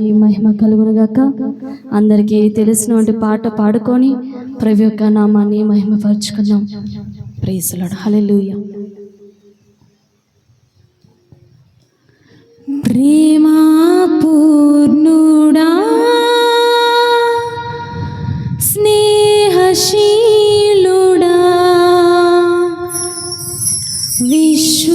ఈ మహిమ కలుగునుగాక. అందరికీ తెలిసినటువంటి పాట పాడుకొని ప్రభు యొక్క నామాన్ని మహిమపరుచుకుందాం. ప్రేసులాడు హలెలుయ ప్రేమా పూర్ణుడా స్నేహశీలుడా విశ్వ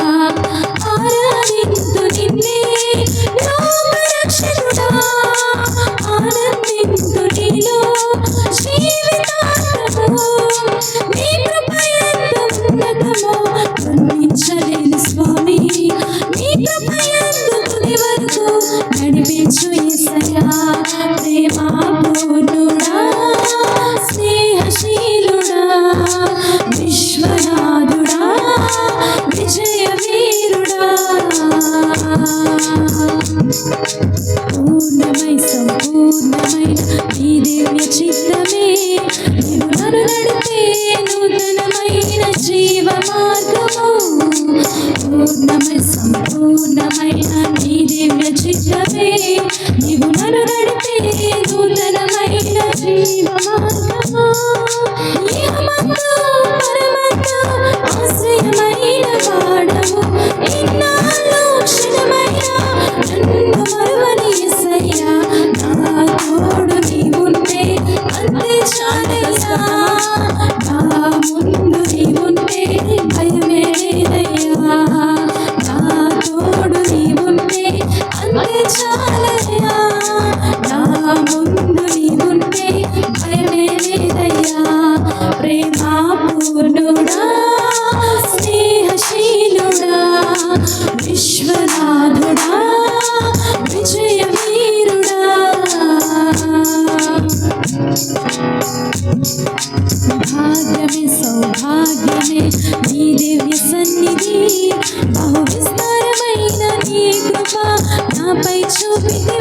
నడిపించు యేసయ్యా ప్రేమ పూర్ణుడా స్నేహశీలుడా విశ్వనాథుడా విజయ వీరుడా పూర్ణమై సంపూర్ణమైన నీ దివ్య చిత్త ప్రేమ పూర్ణుడా స్నేహశీలుడా విశ్వనాథుడా విజయ వీరుడా భాగ్యమే సౌభాగ్యమే నీ దివ్య సన్నిధి బహు విస్తారమైన నీ కృప నాపై చూపితివి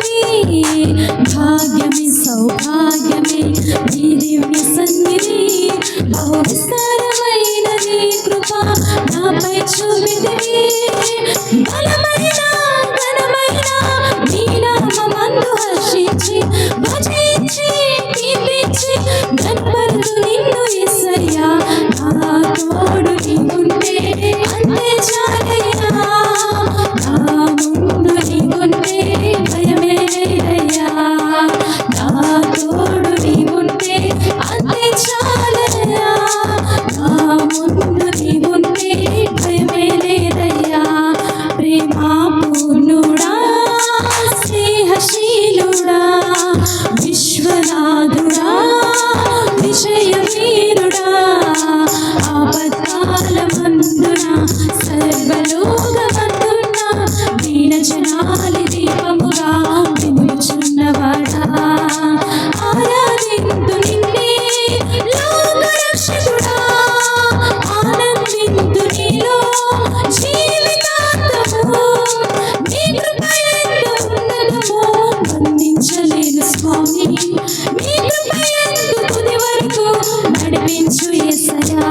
জুয়ে সজা।